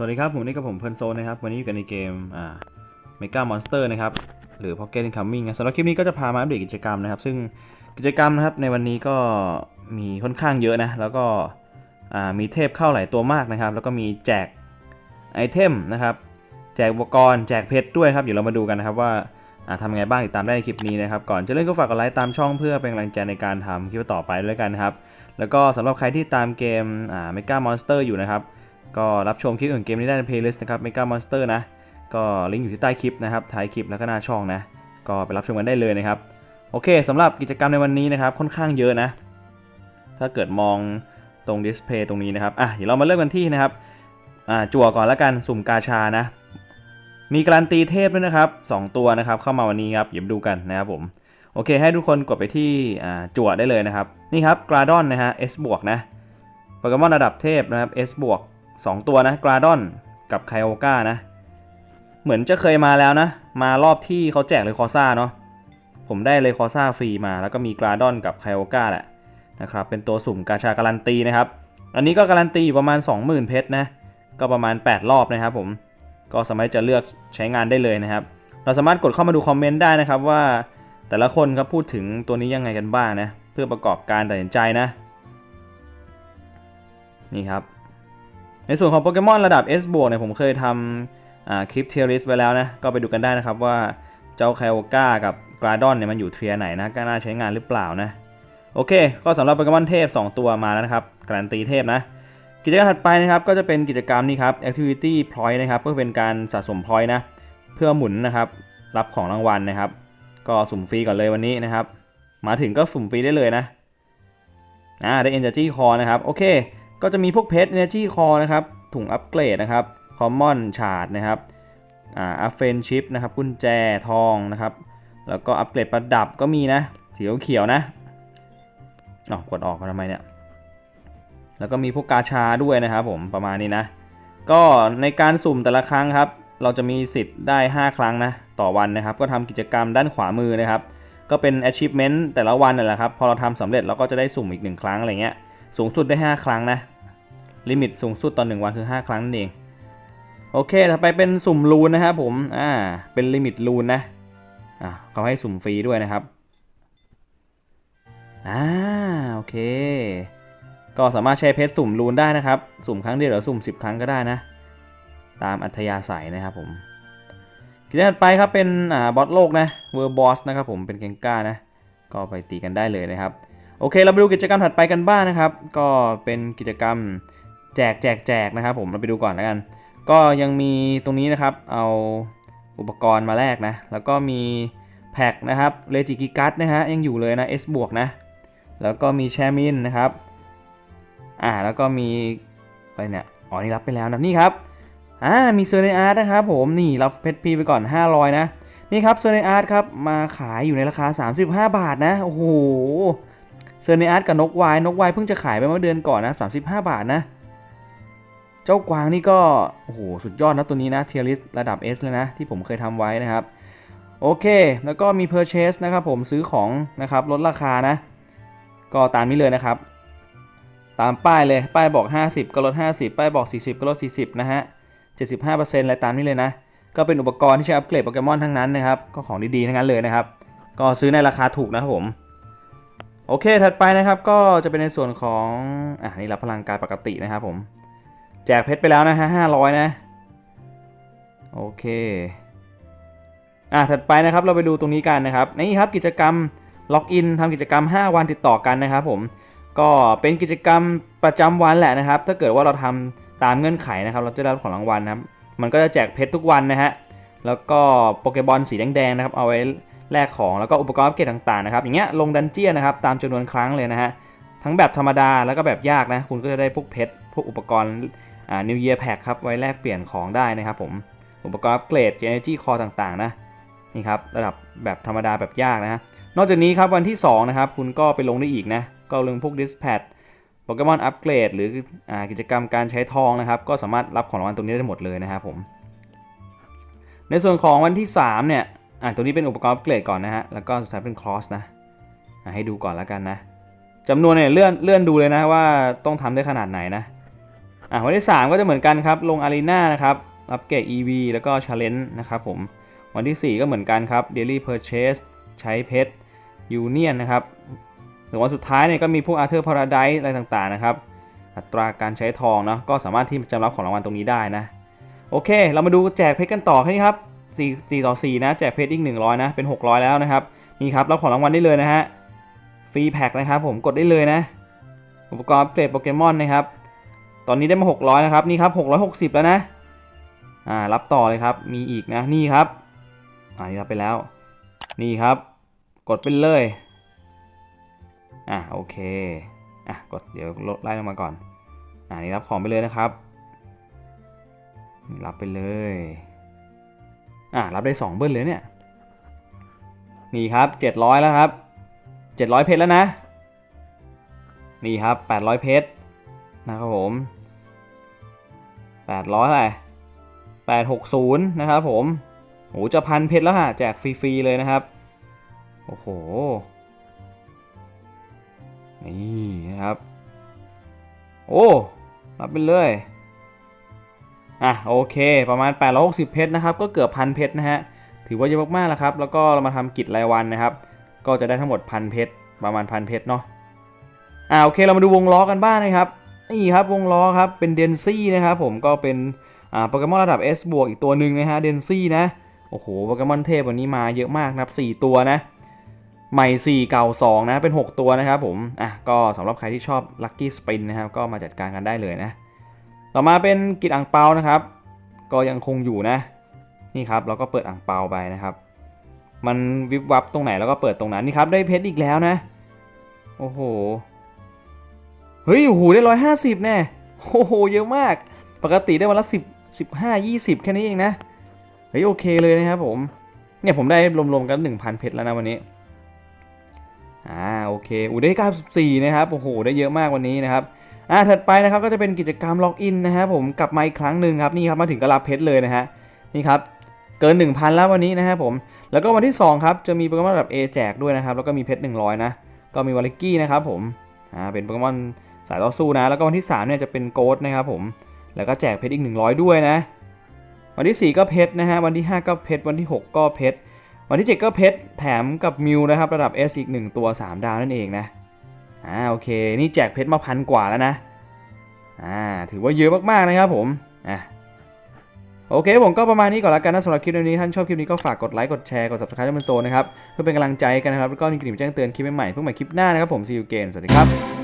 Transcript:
สวัสดีครับผมนี่กับผมเพลินโซนนะครับ วันนี้อยู่กันในเกมอ่าเมกามอนสเตอร์นะครับ หรือ Pocket Incoming นะสำหรับคลิปนี้ก็จะพามาอัปเดตกิจกรรมนะครับ ซึ่งกิจกรรมนะครับในวันนี้ก็มีค่อนข้างเยอะนะ แล้วก็อ่ามีเทพเข้าหลายตัวมากนะครับ แล้วก็มีแจกไอเทมนะครับ แจกอุปกรณ์แจกเพชรด้วยครับ เดี๋ยวเรามาดูกันนะครับว่าอ่าทำไงบ้างติดตามได้ในคลิปนี้นะครับ ก่อนจะเล่นก็ฝากกดไลค์ตามช่องเพื่อเป็นกำลังใจในการทำคลิปต่อไปด้วยกันนะครับ แล้วก็สำหรับใครที่ตามเกมอ่าเมกามอนสเตอร์อยู่นะครับ ก็รับชมคลิปอื่นเกมนี้ได้ในเพลย์ลิสต์นะครับเมกามอนสเตอร์นะ ก็ลิงก์อยู่ที่ใต้คลิปนะครับท้ายคลิปแล้วก็หน้าช่องนะ ก็ไปรับชมกันได้เลยนะครับ โอเคสำหรับกิจกรรมในวันนี้นะครับค่อนข้างเยอะนะ ถ้าเกิดมองตรงดิสเพย์ตรงนี้นะครับ อะ เดี๋ยวเรามาเริ่มกันที่นะครับ อ่า จั่วก่อนแล้วกัน สุ่มกาชานะ มีการันตีเทพด้วยนะครับ 2 ตัวนะครับ เข้ามาวันนี้ครับ เดี๋ยวดูกันนะครับผม โอเค ให้ทุกคนกดไปที่ อ่า จั่วได้เลยนะครับ นี่ครับกราดอนนะฮะ S บวกนะ โปเกมอนระดับเทพนะครับ S บวก 2 ตัวนะกราดอนกับไคโอกานะ เหมือนจะเคยมาแล้วนะ มารอบที่เขาแจกเลยคอซ่าเนาะผมได้เลยคอซ่าฟรีมา แล้วก็มีกราดอนกับไคโอกาแหละนะครับเป็นตัวสุ่มกาชาการันตีนะครับ อันนี้ก็การันตีอยู่ประมาณ 20,000 เพชรนะ ก็ประมาณ 8 รอบนะครับผมก็สามารถจะเลือกใช้งานได้เลยนะครับ เราสามารถกดเข้ามาดูคอมเมนต์ได้นะครับว่าแต่ละคนครับพูดถึงตัวนี้ยังไงกันบ้างนะ เพื่อประกอบการตัดสินใจนะ นี่ครับ ในส่วนของโปเกมอนระดับ S บวกเนี่ยผมเคยทำคลิปเทียริสไว้แล้วนะ ก็ไปดูกันได้นะครับว่าเจ้าไคโอกากับกราดอนเนี่ยมันอยู่เทียไหนนะก็น่าใช้งานหรือเปล่านะ โอเค ก็สำหรับโปเกมอนเทพ 2 ตัวมาแล้วนะครับ การันตีเทพนะ กิจกรรมถัดไปนะครับก็จะเป็นกิจกรรมนี้ครับ activity point นะครับก็เป็นการสะสม point นะเพื่อหมุนนะครับรับของรางวัลนะครับ ก็สุ่มฟรีก่อนเลยวันนี้นะครับ มาถึงก็สุ่มฟรีได้เลยนะอ่าได้ energy core นะครับโอเค ก็จะมีพวกเพชร energy core นะครับ ถุงอัปเกรดนะครับ common shard นะครับอ่า a f f e n chip นะครับ กุญแจทองนะครับ แล้วก็อัปเกรดประดับก็มีนะสีเขียวๆนะอ๋อกดออกมาทำไมเนี่ย แล้วก็มีพวกกาชาด้วยนะครับผมประมาณนี้นะ ก็ในการสุ่มแต่ละครั้งครับ เราจะมีสิทธิ์ได้ 5 ครั้งนะ ต่อวันนะครับ ก็ทำกิจกรรมด้านขวามือนะครับ ก็เป็น achievement แต่ละวันนั่นแหละครับ พอเราทำสำเร็จเราก็จะได้สุ่มอีก 1 ครั้งอะไรเงี้ย สูงสุดได้ 5 ครั้งนะ ลิมิตสูงสุดต่อ1วันคือ 5 ครั้งนั่นเอง โอเคต่อไปเป็นสุ่มรูนนะครับผม อ่า เป็นลิมิตรูนนะ อ่าเขาให้สุ่มฟรีด้วยนะครับ อ่า โอเค ก็สามารถใช้เพชรสุ่มรูนได้นะครับ สุ่มครั้งเดียวหรือสุ่ม 10 ครั้งก็ได้นะ ตามอัธยาศัยนะครับผมกิจกรรมถัดไปครับเป็นอ่าบอสโลกนะเวอร์บอสนะครับผมเป็นเกงก้านะ ก็ไปตีกันได้เลยนะครับ โอเค เราไปดูกิจกรรมถัดไปกันบ้างนะครับ ก็เป็นกิจกรรมแจกแจกแจกนะครับ ผมเราไปดูก่อนแล้วกัน ก็ยังมีตรงนี้นะครับ เอาอุปกรณ์มาแลกนะ แล้วก็มีแพ็กนะครับเลจิกิกัสนะฮะยังอยู่เลยนะ S บวกนะ แล้วก็มีแชมินนะครับ อ่าแล้วก็มีอะไรเนี่ยอ๋อนี่รับไปแล้วนะนี่ครับอ่ามีเซอร์เนอาร์ตนะครับผมนี่รับเพชรพีไปก่อน 500 นะ นี่ครับเซอร์เนอาร์ตครับมาขายอยู่ในราคา 35 บาทนะโอ้โห เซอร์เนอาร์ตกับนกวายนกวายเพิ่งจะขายไปเมื่อเดือนก่อนนะ 35 บาทนะ เจ้ากวางนี่ก็ โอ้โห สุดยอดนะตัวนี้นะเทียริสระดับ S เลยนะ ที่ผมเคยทำไว้นะครับ โอเค แล้วก็มี Purchase นะครับผมซื้อของนะครับลดราคานะ ก็ตามนี้เลยนะครับ ตามป้ายเลยป้ายบอก 50 ก็ลด 50 ป้ายบอก 40 ก็ลด 40 นะฮะ 75%อะไรตามนี้เลยนะ ก็เป็นอุปกรณ์ที่ใช้อัปเกรดโปเกมอนทั้งนั้นนะครับ ก็ของดีๆทั้งนั้นเลยนะครับ ก็ซื้อในราคาถูกนะครับผม โอเค ถัดไปนะครับก็จะเป็นในส่วนของ อะนี่รับพลังกายปกตินะครับผม แจกเพชรไปแล้วนะฮะ500นะ โอเค อะถัดไปนะครับเราไปดูตรงนี้กันนะครับ นี่ครับกิจกรรมล็อกอินทำกิจกรรม 5 วันติดต่อกันนะครับผม ก็เป็นกิจกรรมประจำวันแหละนะครับ ถ้าเกิดว่าเราทำตามเงื่อนไขนะครับ เราจะได้รับของรางวัลนะครับ มันก็จะแจกเพชรทุกวันนะฮะ แล้วก็โปเกบอลสีแดงๆนะครับ เอาไว้ แลกของแล้วก็อุปกรณ์อัปเกรดต่างๆนะครับอย่างเงี้ยลงดันเจี้ยนนะครับตามจำนวนครั้งเลยนะฮะทั้งแบบธรรมดาแล้วก็แบบยากนะคุณก็จะได้พวกเพชรพวกอุปกรณ์อ่า New Year Pack ครับไว้แลกเปลี่ยนของได้นะครับผมอุปกรณ์อัปเกรด Energy Core ต่างๆนะนี่ครับระดับแบบธรรมดาแบบยากนะฮะนอกจากนี้ครับวันที่2นะครับคุณก็ไปลงได้อีกนะก็ลงพวก Dispatch โปเกมอนอัปเกรดหรืออกิจกรรมการใช้ทองนะครับก็สามารถรับของรางวัลตรงนี้ได้หมดเลยนะครับผมในส่วนของวันที่3เนี่ย อ่าตัวนี้เป็นอุปกรณ์อัปเกรดก่อนนะฮะ แล้วก็ใช้เป็นคอสนะอะให้ดูก่อนแล้วกันนะจำนวนเนี่ยเลื่อนเลื่อนดูเลยนะว่าต้องทำได้ขนาดไหนนะอะวันที่ 3 ก็จะเหมือนกันครับ ลงอารีนานะครับ อัปเกรด EV แล้วก็ Challenge นะครับผม วันที่ 4 ก็เหมือนกันครับ Daily Purchase ใช้เพชร Union นะครับหรือวันสุดท้ายเนี่ยก็มีพวก Arthur Paradise อะไรต่างๆนะครับ อัตราการใช้ทองเนาะก็สามารถที่จะรับของรางวัลตรงนี้ได้นะ โอเค เรามาดูแจกเพชรกันต่อแค่นี้ครับ 4 4ต่อ4นะแจกเพชรอีก 100 นะ เป็น 600 แล้วนะครับ นี่ครับรับของรางวัลได้เลยนะฮะฟรีแพ็คนะครับผมกดได้เลยนะ อุปกรณ์อัปเกรดโปเกมอนนะครับ ตอนนี้ได้มา 600 นะครับ นี่ครับ 660 แล้วนะอ่ารับต่อเลยครับมีอีกนะนี่ครับอ่านี่รับไปแล้ว นี่ครับ กดไปเลยอะโอเคอะกดเดี๋ยวลดไล่ลงมาก่อนอ่านี่รับของไปเลยนะครับนี่รับไปเลย อะรับได้ 2 เบิ้ลเลยเนี่ย นี่ครับ 700 แล้วครับ 700 เพชรแล้วนะ นี่ครับ 800 เพชรนะครับผม 800อะไร860 นะครับผมโอ้จะพันเพชรแล้วฮะแจกฟรีๆเลยนะครับ โอ้โห นี่นะครับ โอ้รับไปเลย อะโอเค ประมาณ 860 เพชรนะครับ ก็เกือบพันเพชรนะฮะ ถือว่าเยอะมากๆแล้วครับ แล้วก็เรามาทำกิจรายวันนะครับ ก็จะได้ทั้งหมดพันเพชร ประมาณพันเพชรเนาะ อ่าโอเคเรามาดูวงล้อกันบ้างนะครับ นี่ครับวงล้อครับ เป็นเดนซี่นะครับผม ก็เป็นอ่าโปเกมอนระดับ S บวกอีกตัวหนึ่งนะฮะ เดนซี่นะ โอ้โห โปเกมอนเทพวันนี้มาเยอะมากนะครับ 4 ตัวนะ ใหม่ 4 เก่า 2 นะ เป็น 6 ตัวนะครับผม อะ ก็สำหรับใครที่ชอบ Lucky Spin นะครับ ก็มาจัดการกันได้เลยนะ ต่อมาเป็นกิจอ่างเปานะครับ ก็ยังคงอยู่นะ นี่ครับเราก็เปิดอ่างเปาไปนะครับ มันวิบวับตรงไหนแล้วก็เปิดตรงนั้นนี่ครับได้เพชรอีกแล้วนะ โอ้โห เฮ้ยโอ้โหได้ร้อยห้าสิบแน่โอ้โหเยอะมาก ปกติได้วันละสิบสิบห้ายี่สิบแค่นี้เองนะเฮ้ยโอเคเลยนะครับผม เนี่ยผมได้รวมๆกันหนึ่งพันเพชรแล้วนะวันนี้อ่าโอเคอูได้เก้าสิบสี่นะครับโอ้โหได้เยอะมากวันนี้นะครับ อ่าถัดไปนะครับก็จะเป็นกิจกรรมล็อกอินนะครับผมกลับมาอีกครั้งหนึ่งครับนี่ครับมาถึงก็รับเพชรเลยนะฮะนี่ครับเกิน 1,000 แล้ววันนี้นะครับผมแล้วก็วันที่2ครับจะมีโปเกมอนระดับ A แจกด้วยนะครับแล้วก็มีเพชร100 นะ ก็มีวาลิกี้นะครับผมอ่าเป็นโปเกมอนสายต่อสู้นะ แล้วก็วันที่3เนี่ยจะเป็นโกดนะครับผมแล้วก็แจกเพชรอีก 100 ด้วยนะ วันที่ 4 ก็เพชรนะฮะวันที่ 5 ก็เพชรวันที่ 6 ก็เพชรวันที่ 7 ก็เพชรแถมกับมิวนะครับระดับ S อีก 1 ตัว 3 ดาวนั่นเองนะ อ่าโอเค นี่แจกเพชรมาพันกว่าแล้วนะอ่าถือว่าเยอะมากๆนะครับผมอะโอเคผมก็ประมาณนี้ก่อนละกันนะสำหรับคลิปนี้ท่านชอบคลิปนี้ก็ฝากกดไลค์กดแชร์กด subscribe ให้มันโซนนะครับเพื่อเป็นกำลังใจกันนะครับแล้วก็มีกลิ่นแจ้งเตือนคลิปใหม่ๆเพื่อใหม่คลิปหน้านะครับผมซีอูเกนสวัสดีครับ